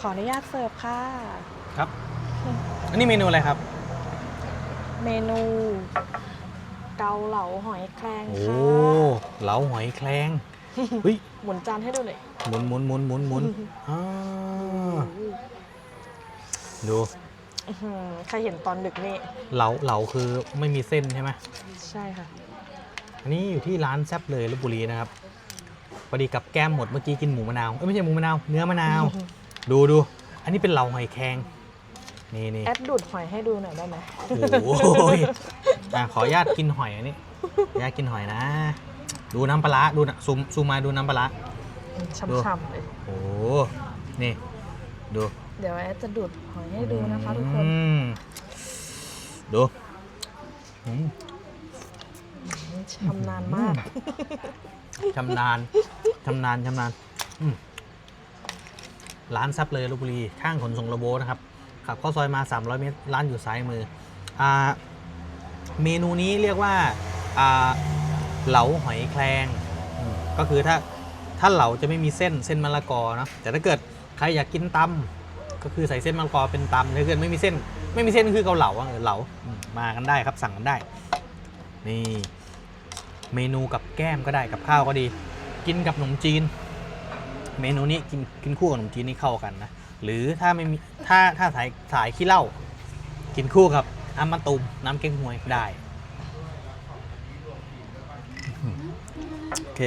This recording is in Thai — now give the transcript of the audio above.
ขออนุญาตเสิร์ฟค่ะ ครับ อันนี้เมนูอะไรครับ เมนู เกาเหลาหอยแครงโอ้ค่ะเหลาหอยแครงเฮ้ยหมุนจานให้ดูหน่อยหมุนหมุนหมุนหมุนหมุนอ่าดูอื้อหือใครเห็นตอนดึกนี่ เหลาเหลาคือไม่มีเส้นใช่ไหมใช่ค่ะ อันนี้อยู่ที่ร้านแซบเลยลบบุรีนะครับพอดีกับแก้มหมดเมื่อกี้กินหมูมะนาวเอ้ยไม่ใช่หมูมะนาวเนื้อมะนาว ดูดู อันนี้เป็นเหลาหอยแครงนี่นี่แอดดูดหอยให้ดูหน่อยได้ไหมโอ้ยอะขออนุญาตกินหอยอันนี้ขออนุญาตกินหอยนะ ดูน้ำปลาร้าดูนะซูมซูมมาดูน้ำปลาร้าดูช่ำๆเลยโอ้นี่ ดู เดี๋ยวแอดจะดูดหอยให้ดูนะคะทุกคนอืมดูอืมชำนาญมากชำนาญชำนาญชำนาญอืม ร้านซับเลยลบบุรี ข้างขนส่งโลโบนะครับขับเข้าซอยมา 300 เมตร ร้านอยู่ซ้ายมืออเมนูนี้เรียกว่าเหลาหอยแครงก็คือถ้าถ้าเหลาจะไม่มีเส้นเส้นมะละกอนะแต่ถ้าเกิดใครอยากกินตำก็คือใส่เส้นมะละกอเป็นตำถ้าเกิดไม่มีเส้น ไม่มีเส้นคือเกาเหลาเออเหลามมากันได้ครับสั่งกันได้ นี่เมนูกับแก้มก็ได้กับข้าวก็ดี กินกับขนมจีน เมนูนี้กินกินคู่กับขนมจีนนี่เข้ากันนะ หรือถ้าไม่มีถ้าถ้าสายสายขี้เหล้ากินคู่กับน้ำมะตูมน้ำเก้งหวยได้โอเค